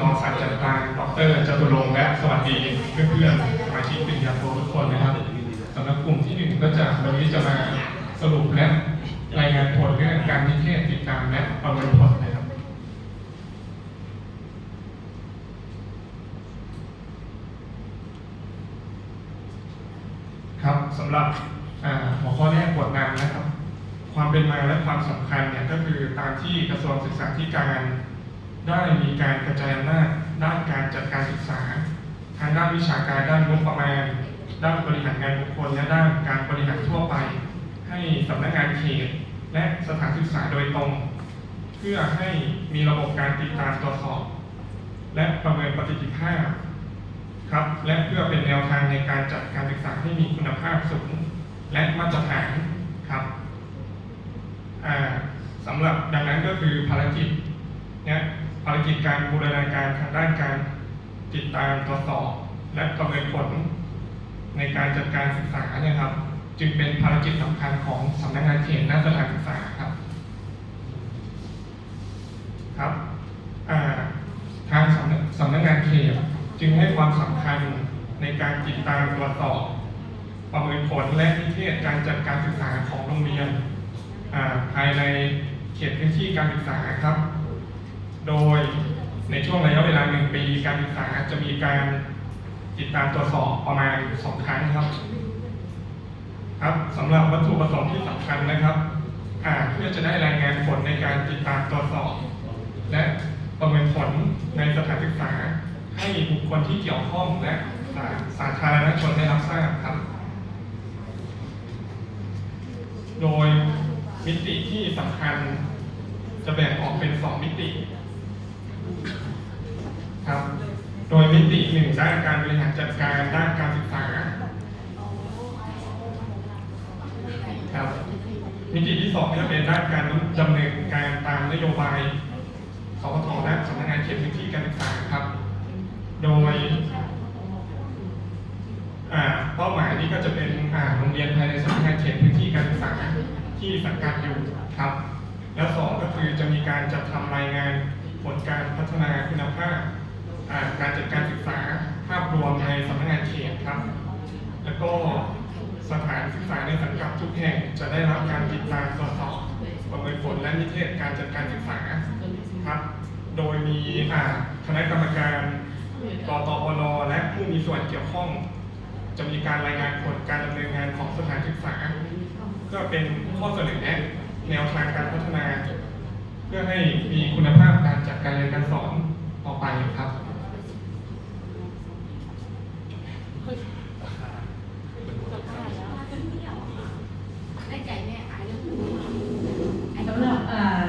รองศาสตราจารดรจตุรงค์และสวัสดีเพื่อนๆสมาชิกปริญญาโททุกคนนะครับสำหรับกลุ่มที่หนึ่งก็จะวันนี้จะมาสรุปและรายงานผลเรื่องการนิเทศติดตามและประเมินผลนะครับครับสำหรับหัวข้อแรกบทนำนะครับ ความเป็นมาและความสำคัญเนี่ยก็คือตามที่กระทรวงศึกษาธิการ ได้มีการกระจายอำนาจด้านการจัดการศึกษา ทางด้านวิชาการด้านงบประมาณ ด้านบริหารงานบุคคลและด้านการบริหารทั่วไป ให้สำนักงานเขต และสถานศึกษาโดยตรง เพื่อให้มีระบบการติดตามตรวจสอบ และประเมินประสิทธิภาพครับและเพื่อเป็นแนวทางในการจัดการศึกษาให้มีคุณภาพสูง และมาตรฐานครับสำหรับดังนั้นก็คือภารกิจเนี่ย ภารกิจการบูรณาการทางด้านการติดตามตรวจสอบ และประเมินผลในการจัดการศึกษาเนี่ยครับ จึงเป็นภารกิจสำคัญของสำนักงานเขตและสถานศึกษาครับครับทางสำนักสำนักงานเขตจึงให้ความสำคัญในการติดตามตรวจสอบ ประเมินผลและนิเทศการจัดการศึกษาของโรงเรียนภายในเขตพื้นที่การศึกษาครับ โดยในช่วงระยะเวลาหนึ่งปีการศึกษาจะมีการติดตามตรวจสอบประมาณสองครั้งครับ ครับสำหรับวัตถุประสงค์ที่สำคัญนะครับอ่าเพื่อจะได้รายงานผลในการติดตามตรวจสอบ และประเมินผลในสถานศึกษา ให้บุคคลที่เกี่ยวข้องและสาสาธารณชนได้รับทราบครับ โดยมิติที่สำคัญจะแบ่งออกเป็นสองมิติ ครับ โดยมิติหนึ่งด้านการบริหารจัดการด้านการศึกษาครับมิติที่สองจะเป็นด้านการดำเนินการตามนโยบายสพทและสำนักงานเขตพื้นที่การศึกษาครับ โดยเป้าหมายนี้ก็จะเป็นโรงเรียนภายในสำนักงานเขตพื้นที่การศึกษาที่สังกัดอยู่ครับ แล้วสองก็คือจะมีการจัดทำรายงาน ผลการพัฒนาคุณภาพการจัดการศึกษาภาพรวมในสำนักงานเขตครับ แล้วก็สถานศึกษาในสังกัดทุกแห่งจะได้รับการติดตามตรวจสอบประเมินผลและนิเทศการจัดการศึกษาครับ โดยมีคณะกรรมการกตปนและผู้มีส่วนเกี่ยวข้อง จะมีการรายงานผลการดำเนินงานของสถานศึกษาก็เป็นข้อเสนอแนะแนวทางการพัฒนา เพื่อให้มีคุณภาพการจัดการเรียนการสอนต่อไปครับ ได้ใจแม่อายเรื่อง สำหรับเอ่อ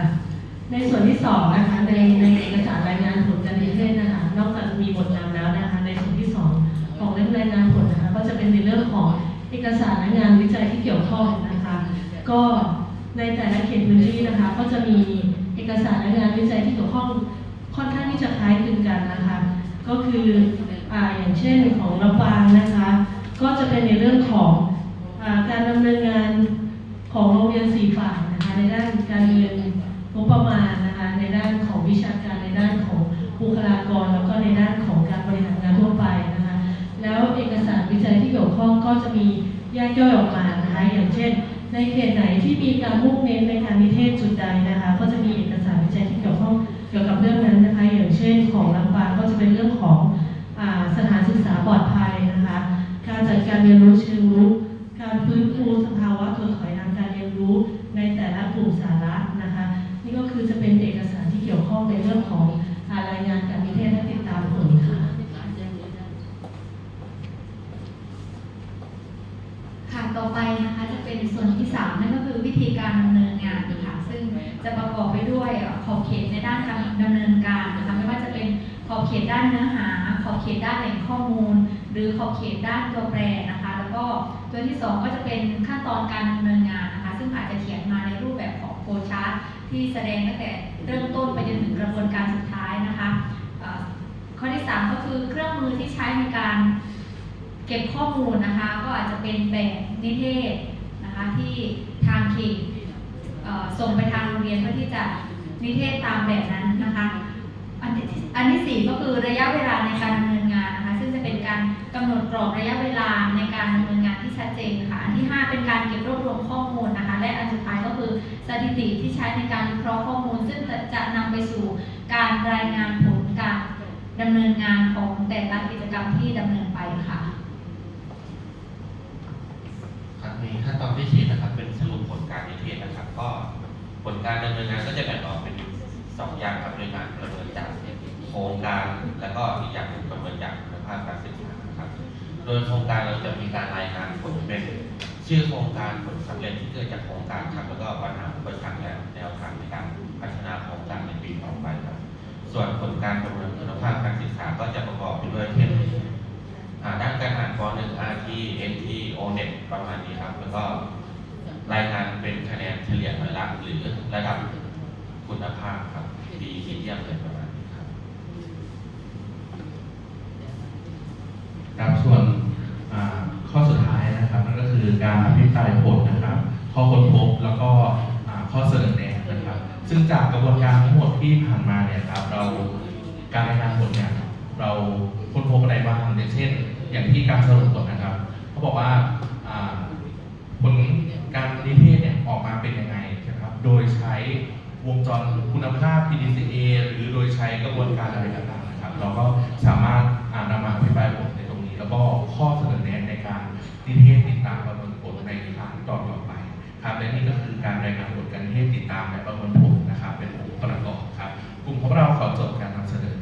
ในส่วนที่สองนะคะในในเอกสารรายงานผลการนิเทศนะคะนอกจากมีบทนำแล้วนะคะในส่วนที่สองของเล่มรายงานผลนะคะก็จะเป็นในเรื่องของเอกสารและงานวิจัยที่เกี่ยวข้องนะคะ ก็ในแต่ละเขตพื้นที่นะคะ ก็จะมีเอกสารและงานวิจัยที่เกี่ยวข้องค่อนข้างที่จะคล้ายคลึงกันนะคะ ก็คืออ่าอย่างเช่นของลำปางนะคะ ก็จะเป็นในเรื่องของอการดำเนินงานของโรงเรียนสีฝ่ายนะคะในด้านการเงินง บประมาณนะคะในด้านของวิชาการในด้านของบุคลากร แล้วก็ในด้านของการบริหารงานทั่วไปนะคะแล้วเอกสารวิจัยที่เกี่ยวข้องก็จะมีแยกย่อยออกมานะคะอย่างเช่น ในเขตไหนที่มีการมุ่งเน้นในการนิเทศจุดใดนะคะ ก็จะมีเอกสารวิจัยที่เกี่ยวข้องเกี่ยวกับเรื่องนั้นนะคะอย่างเช่นของลำปางก็จะเป็นเรื่องของอสถานศึกษาปลอดภัยนะคะ การจัดการเรียนรู้เชิงรุก การฟื้นฟูสภาวะถดถอยทางการเรียนรู้ในแต่ละกลุ่มสาระนะคะ นี่ก็คือจะเป็นเอกสารที่เกี่ยวข้องในเรื่องของอ่ารายงานการนิเทศและติดตามผลค่ะ ค่ะต่อไปนะคะจะเป็นส่วนที่สามนั่นก็คือวิธีการดำเนินงานค่ะซึ่งจะประกอบไปด้วยข อบเขตในด้านการดำเนินการนะคะไม่ว่าจะเป็นขอบเขตด้านเนื้อหา ขอบเขตด้านแหล่งข้อมูล หรือขอบเขตด้านตัวแปรนะคะ แล้วก็ตัวที่สองก็จะเป็นขั้นตอนการดำเนินงานนะคะ ซึ่งอาจจะเขียนมาในรูปแบบของโฟล์ชาร์ตที่แสดงตั้งแต่เริ่มต้นไปจนถึงกระบวนการสุดท้ายนะคะข้อที่สามก็คือเครื่องมือที่ใช้ในการเก็บข้อมูลนะคะ ก็อาจจะเป็นแบบนิเทศนะคะที่ทางเขตส่งไปทางโรงเรียนเพื่อที่จะ นิเทศตามแบบนั้นนะคะอันที่อันที่สี่ก็คือระยะเวลาในการดำเนินงานนะคะ ซึ่งจะเป็นการกำหนดกรอบระยะเวลาในการดำเนินงานที่ชัดเจนค่ะ อันที่ห้าเป็นการเก็บรวบรวมข้อมูลนะคะ และอันสุดท้ายก็คือสถิติที่ใช้ในการวิเคราะห์ข้อมูล ซึ่งจะจะนำไปสู่การรายงานผลการดำเนินงานของแต่ละกิจกรรมที่ดำเนินไปค่ะครับในขั้นตอนที่สี่นะครับเป็นสรุปผลการนิเทศนะครับ ก็ผลการดำเนินงานก็จะแบ่งออก สองอย่างครับโดยการประเมินจากโครงการแล้วก็อีกอย่างหนึ่งประเมินจากคุณภาพการศึกษาครับ โดยโครงการเราจะมีการรายงานผลเป็นชื่อโครงการผลสำเร็จที่เกิดจากโครงการครับแล้วก็ปัญหาอุปสรรคและแนวทางในการพัฒนาโครงการในปีต่อไปครับ ส่วนผลการประเมินคุณภาพการศึกษาก็จะประกอบไปด้วยเช่นด้านการอ่านป .1 RT NT ONET ประมาณนี้ครับ แล้วก็รายงานเป็นคะแนนเฉลี่ยร้อยละหรือระดับคุณภาพครับ ดีที่เยี่ยมเลยประมาณนี้ครับ ครับส่วนอ่าข้อสุดท้ายนะครับนั่น การอภิปรายผลนะครับ ข้อค้นพบแล้วก็ข้อเสนอแนะนะครับ ซึ่งจากกระบวนการทั้งหมดที่ผ่านมาเนี่ยครับเราการรายงานผลเนี่ยเราค้นพบอะไรบ้างอย่างเช่น อย่างที่การสรุปผลนะครับเขาบอกว่าผลการนิเทศเนี่ยออกมาเป็นยังไงนะครับ โดยใช้วงจรคุณภาพ PDCA หรือโดยใช้กระบวนการอะไรต่างๆนะครับ เราก็สามารถนำมาอภิปราย ต่อๆไปครับและนี่ก็คือการรายงานผลการให้ติดตามและประเมินผลนะครับ เป็นองค์ประกอบครับกลุ่มของเราขอจบการนำเสนอ